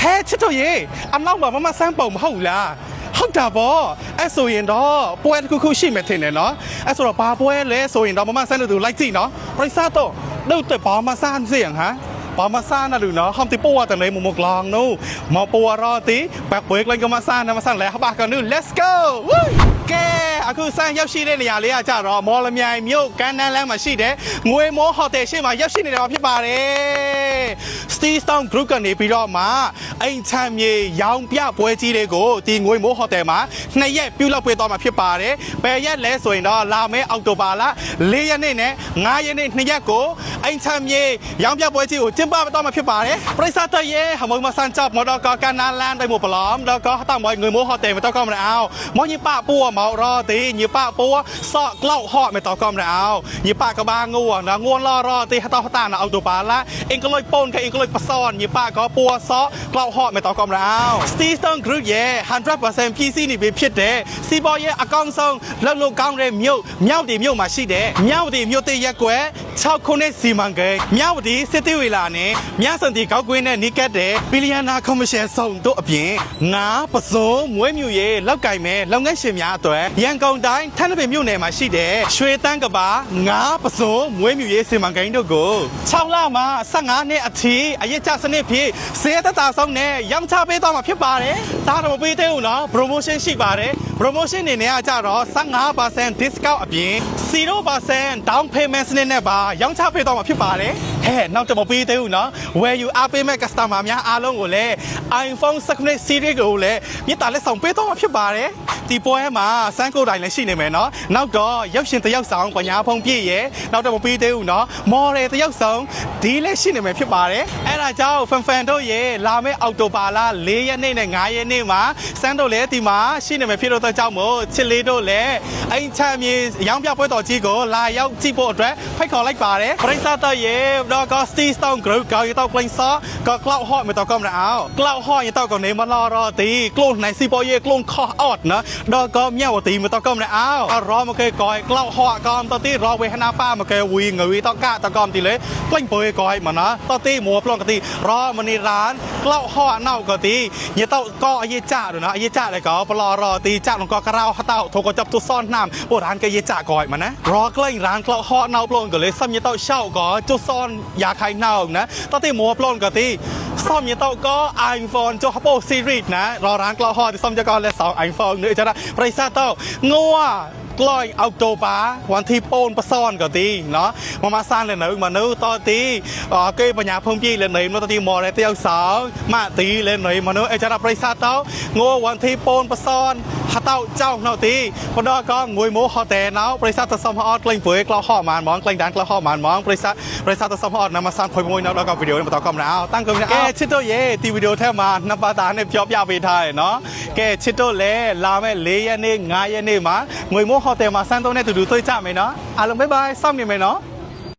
ဟဲချစ်တို့ရေအနောက်မှာမမဆန်းပုံမဟုတ်လားဟုတ်တာပေါ့အဲ့ဆိုရင်တော့ပွဲတစ်ခုခုရှိမယ်ထင်တယ်နော်အဲ့ဆိုတော့ဘာပွဲလဲဆိုရင်တော့မမဆန်းတို့လိုက်ကြည့်နော်ပရိသတ်တော့တို့တဲ့ဘာမဆန်းစေရဟမ်ဘာမဆာနာလူနာဟမ်တိပေါ်တနေမမကလောင်နိုမပေါ်ရတိဘက်ပွဲကလင်ကမဆာနာမဆန်လဲဟဘာကနု let's go Woo! ကဲအခုဆန်းရောက်ရှိတဲ့နေရာလေးကကြတော့မော်လမြိုင်မြို့ကမ်းနန်းလမ်းမှာရှိတဲ့ငွေမိုးဟိုတယ်ရှေ့မှာရောက်ရှိနေတာဖြစ်ပါတယ်။ Steve Stone Group ကနေပြီးတော့မှအိမ်ချမ်းမြေရောင်ပြပွဲကြီးတွေကိုဒီငွေမိုးဟိုတယ်မှာနှစ်ရက်ပြုလုပ်ပေးသွားမှာဖြစ်ပါတယ်။ပယ်ရက်လဲဆိုရင်တော့လာမယ့်အောက်တိုဘာလ၄ရက်နေ့နဲ့9ရက်နေ့နှစ်ရက်ကိုအိမ်ချမ်းမြေရောင်ပြပွဲကြီးကိုကျင်းပသွားမှာဖြစ်ပါတယ်။ပရိသတ်တွေရဲ့ဟမုံမဆန်ချပ်မတော်ကကမ်းနန်းလမ်းတိုင်းမှာပလောမ်တော့ကတော့မော်ငွေမိုးဟိုတယ်မှာတော့ကောင်းမလား။မောင်ကြီးပပို့မှာมารอตีญีป้าปัวสอกเกล้าห่อไม่ต่อกอมนะเอาญีป้าก็บางง่วงนะง่วงล่อรอตีตาตานะเอาตัวปาละเองก็เลยปนกับเองก็เลยปะซ่อนญีป้าก็ปัวสอกเกล้าห่อไม่ต่อกอมนะเอาสตีสตันครูเย่ฮันดรัเปอร์เซนต์พีซีนี่เป็นผิเด้ซีบอยเย่อากองซงแล้วลูกกองเรมิวเมียวดีมิวมาชีเดเมียวดีมิวตีเย่กว 6ခုနဲ့စီမံကိန်းမြောက်ဒီစစ်တီဝေလာနဲ့မြစံတီကောက်ကွင်းနဲ့နီးကတ်တဲ့ဘီလီယံနာကော်မရှင်ဆောင်တို့အပြင်ငါပစုံမွေးမြူရေးလောက်ကင်မဲ့လုပ်ငန်းရှင်များအတွက်ရန်ကုန်တိုင်းထန်းတပင်မြို့နယ်မှာရှိတဲ့ရွှေတန်းကဘာငါပစုံမွေးမြူရေးစီမံကိန်းတို့ကို6လမှ15နှစ်အထိအရေးကြစနစ်ဖြင့်စေတတာဆုံးနဲ့ရောင်းချပေးသွားမှာဖြစ်ပါတယ်ဒါတော့မပေးသေးဘူးနော် promotion ရှိပါတယ် promotion အနေနဲ့ကကြတော့15% discount အပြင်0% down payment စနစ်နဲ့ပါရောင်းချပေးတော့မှာဖြစ်ပါတယ်ဟဲ့နောက်တော့မပေးသေးဘူးနော် where you are payment customer များအားလုံးကိုလည်း iPhone 16 series ကိုလည်းမြစ်တာလက်ဆောင်ပေးတော့မှာဖြစ်ပါတယ်ဒီပွဲမှာစမ်းကိုတိုင်းလည်းရှိနေမယ်နော်နောက်တော့ရုပ်ရှင်တယောက်ဆောင်ပညာဖုံပြည့်ရဲ့နောက်တော့မပေးသေးဘူးနော် model တယောက်ဆောင်ဒီလည်းရှိနေမယ်ဖြစ်ပါတယ်အဲ့ဒါကြောင့် fan fan တို့ရဲ့လာမယ့်အောက်တိုဘာလ4ရက်နေ့နဲ့5ရက်နေ့မှာစမ်းတို့လည်းဒီမှာရှိနေမယ်ဖြစ်လို့တော့ကြောင့်မို့ချစ်လေးတို့လည်းအိမ်ချမ်းမြေရောင်းပြပွဲတော်ကြီးကိုလာရောက်ကြည့်ဖို့အတွက်ဖိတ်ခေါ်လိုက်ပါတယ်ပရိသတ်တို့ရဲ့တော့ก็ Steve Stone Group ก็ยังต้องเพลงซอก็ Cloud Hot ไม่ต้องก็มาเอา Cloud Hot ยังต้องก็เนมารอรอตีกลุ่นไหนสิปอเย่กลุ่นคอออดนะดอกก็เมียวตีไม่ต้องก็มาเอาก็รอมาเคยก่อย Cloud Hot ก็ตอนที่รอเวหนาป้ามาเคยวิ่งเงยต้องกะตะกอมตีเลยกลิ้งเปยก่อยมานะตอนที่หมัวปล้องกะตีรอมาในร้าน Cloud Hot เน่าก็ตียังต้องก็อเยจ่าดูนะอเ ยาไข่เน่านะตั้งแต่มัวปล้นก็ที่ซ่อมยี่เต้าก็ iPhone จอ Apple Series นะรอร้านกลอฮอที่ซ่อมจะก่อนและสอง iPhone เนื้อจะได้ประซาเต้างัว ปาวันที่โปนประซ่อนก็ตีเนาะมามาซ่านเลยหนึ่งมานู้ตอนตีเอ่อเกยปัญญาพงพี่เลยหนึ่งตอนตีมอเลยเตียวสาวมาตีเลยหนึ่งมานู้ไอจะรับปริษัทเต้างัววันที่โปนประซ่อนฮาเต้าเจ้าเนาะตีพอดอก็งวยโมฮอแต่เนาะบริษัทตะซอมฮอดกลิ้งเผยกล้อห่อมานมองกลิ้งดันกล้อห่อมานมองบริษัทบริษัทตะซอมฮอดนำมาซ่านคอยมวยเนาะแล้วก็วิดีโอมาต่อกำลังตั้งกันแกชิดโตเย่ตีวิดีโอแท้มานำปาตาเนี่ยပြောပြပေးထားတယ်เนาะကဲချစ်တို့လဲလာမဲ့၄ရက်နေ့၅ရက်နေ့မှာငွေမိုး ဟိုတယ်မှာစမ်းသုံးတဲ့သူတို့တွေ့ကြမယ်နော်အားလုံး bye bye စောင့်နေမယ်နော်